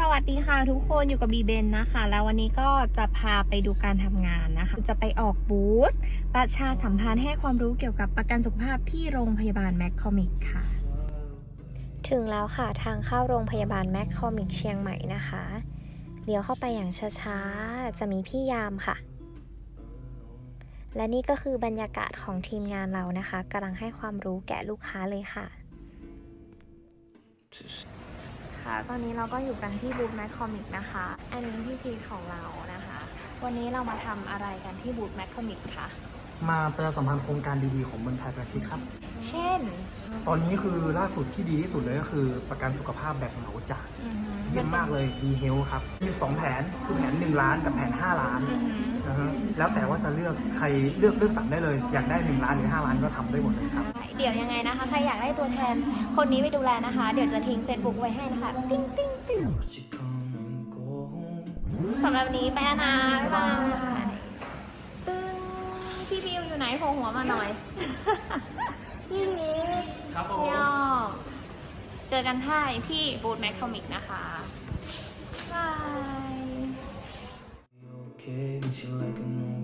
สวัสดีค่ะทุกคนอยู่กับบีเบนนะคะ แล้ววันนี้ก็จะพาไปดูการทำงานนะคะ จะไปออกบูธประชาสัมพันธ์ให้ความรู้เกี่ยวกับประกันสุขภาพที่โรงพยาบาลแมคคอมิกค่ะ ถึงแล้วค่ะทางเข้าโรงพยาบาลแมคคอมิกเชียงใหม่นะคะเลี้ยวเข้าไปอย่างช้าๆ จะมีพี่ยามค่ะ และนี่ก็คือบรรยากาศของทีมงานเรานะคะกำลังให้ความรู้แก่ลูกค้าเลยค่ะ คะ ตอนนี้เราก็อยู่กันที่บูธแมคคอมิกนะคะ อันนี้พี่พีของเรานะคะ วันนี้เรามาทำอะไรกันที่บูธแมคคอมิกคะ มาประชาสัมพันธ์โครงการดีๆของเมืองไทยประชิดครับ เช่น ตอนนี้คือล่าสุดที่ดีที่สุดเลยก็คือประกันสุขภาพแบบเหมาจ่ายอือหือเยี่ยมมากเลยดีเฮลครับมี2แผนคือแผน 1 ล้านกับแผน 5 ล้านอือหือนะฮะแล้วแต่ว่าจะเลือกใครเลือกเลือกสั่งได้เลย อยากได้ 1 ล้านหรือ 5 ล้านก็ทำได้หมดเลยครับ เดี๋ยวยังไงนะคะ ใครอยากได้ตัวแทนคนนี้ไปดูแลนะคะ เดี๋ยวจะทิ้ง Facebook ไว้ให้นะคะ ติ๊งติ๊งติ๊ง Watch it come and go home. สำหรับวันนี้ไปแล้วนะบ๊ายบายตึ้งพี่พิวอยู่ ไหนโผล่หัวมาหน่อย พี่พีทครับผมยอเจอกันท่าที่บูธแมคคอมิกนะคะบาย Okay, but you like an old